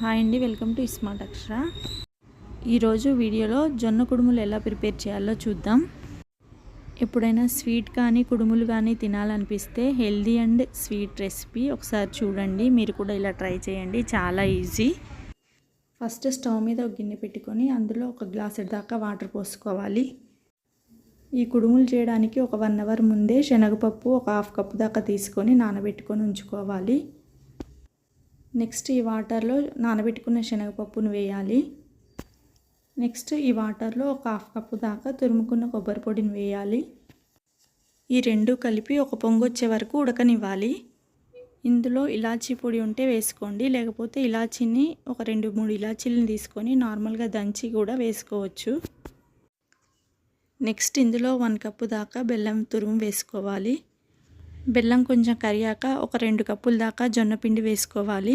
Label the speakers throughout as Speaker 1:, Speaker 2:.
Speaker 1: Hi అండి welcome to smart అక్షర. ఈరోజు వీడియోలో జొన్న కుడుములు ఎలా ప్రిపేర్ చేయాలో చూద్దాం. ఎప్పుడైనా స్వీట్ కానీ కుడుములు కానీ తినాలనిపిస్తే హెల్దీ అండ్ స్వీట్ రెసిపీ ఒకసారి చూడండి. మీరు కూడా ఇలా ట్రై చేయండి చాలా ఈజీ. ఫస్ట్ స్టవ్ మీద ఒక గిన్నె పెట్టుకొని అందులో ఒక గ్లాసు దాకా వాటర్ పోసుకోవాలి. ఈ కుడుములు చేయడానికి ఒక వన్ అవర్ ముందే శనగపప్పు ఒక హాఫ్ కప్పు దాకా తీసుకొని నానబెట్టుకొని ఉంచుకోవాలి. నెక్స్ట్ ఈ వాటర్లో నానబెట్టుకున్న శనగపప్పును వేయాలి. నెక్స్ట్ ఈ వాటర్లో ఒక హాఫ్ కప్పు దాకా తురుముకున్న కొబ్బరి పొడిని వేయాలి. ఈ రెండు కలిపి ఒక పొంగు వచ్చే వరకు ఉడకనివ్వాలి. ఇందులో ఇలాచీ పొడి ఉంటే వేసుకోండి. లేకపోతే ఇలాచీని ఒక రెండు మూడు ఇలాచీలను తీసుకొని నార్మల్గా దంచి కూడా వేసుకోవచ్చు. నెక్స్ట్ ఇందులో వన్ కప్పు దాకా బెల్లం తురుము వేసుకోవాలి. బెల్లం కొంచెం కరియాక ఒక రెండు కప్పుల దాకా జొన్నపిండి వేసుకోవాలి.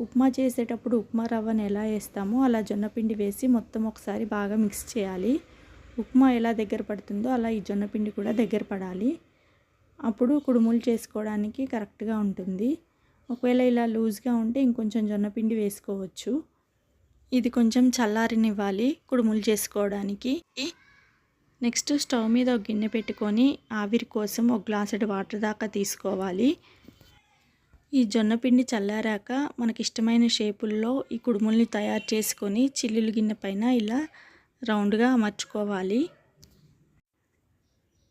Speaker 1: ఉప్మా చేసేటప్పుడు ఉప్మా రవ్వను ఎలా వేస్తామో అలా జొన్నపిండి వేసి మొత్తం ఒకసారి బాగా మిక్స్ చేయాలి. ఉప్మా ఎలా దగ్గర పడుతుందో అలా ఈ జొన్నపిండి కూడా దగ్గర పడాలి. అప్పుడు కుడుములు చేసుకోవడానికి కరెక్ట్గా ఉంటుంది. ఒకవేళ ఇలా లూజ్గా ఉంటే ఇంకొంచెం జొన్నపిండి వేసుకోవచ్చు. ఇది కొంచెం చల్లారినివ్వాలి కుడుములు చేసుకోవడానికి. నెక్స్ట్ స్టవ్ మీద ఒక గిన్నె పెట్టుకొని ఆవిరి కోసం ఒక గ్లాసెడ్ వాటర్ దాకా తీసుకోవాలి. ఈ జొన్న పిండి చల్లారాక మనకి ఇష్టమైన షేపుల్లో ఈ కుడుముల్ని తయారు చేసుకొని చిల్లులు గిన్నె పైన ఇలా రౌండ్గా అమర్చుకోవాలి.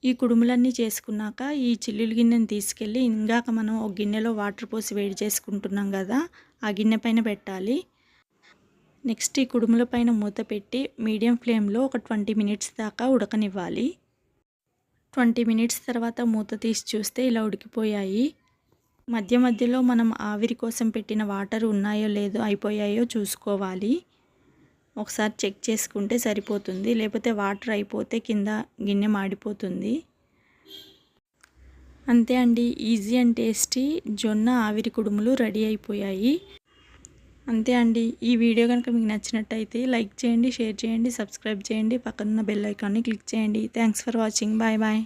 Speaker 1: ఈ కుడుములన్నీ చేసుకున్నాక ఈ చిల్లులు గిన్నెని తీసుకెళ్ళి ఇందాక మనం ఒక గిన్నెలో వాటర్ పోసి వేడి చేసుకుంటున్నాం కదా ఆ గిన్నె పైన పెట్టాలి. నెక్స్ట్ ఈ కుడుముల పైన మూత పెట్టి మీడియం ఫ్లేమ్లో ఒక ట్వంటీ మినిట్స్ దాకా ఉడకనివ్వాలి. ట్వంటీ మినిట్స్ తర్వాత మూత తీసి చూస్తే ఇలా ఉడికిపోయాయి. మధ్య మధ్యలో మనం ఆవిరి కోసం పెట్టిన వాటర్ ఉన్నాయో లేదో అయిపోయాయో చూసుకోవాలి. ఒకసారి చెక్ చేసుకుంటే సరిపోతుంది. లేకపోతే వాటర్ అయిపోతే కింద గిన్నె మాడిపోతుంది. అంతే అండి. ఈజీ అండ్ టేస్టీ జొన్న ఆవిరి కుడుములు రెడీ అయిపోయాయి. అంతే అండి. ఈ వీడియో కనుక మీకు నచ్చినట్టయితే లైక్ చేయండి షేర్ చేయండి సబ్స్క్రైబ్ చేయండి పక్కనున్న బెల్ ఐకాన్ని క్లిక్ చేయండి. Thanks for watching. Bye bye.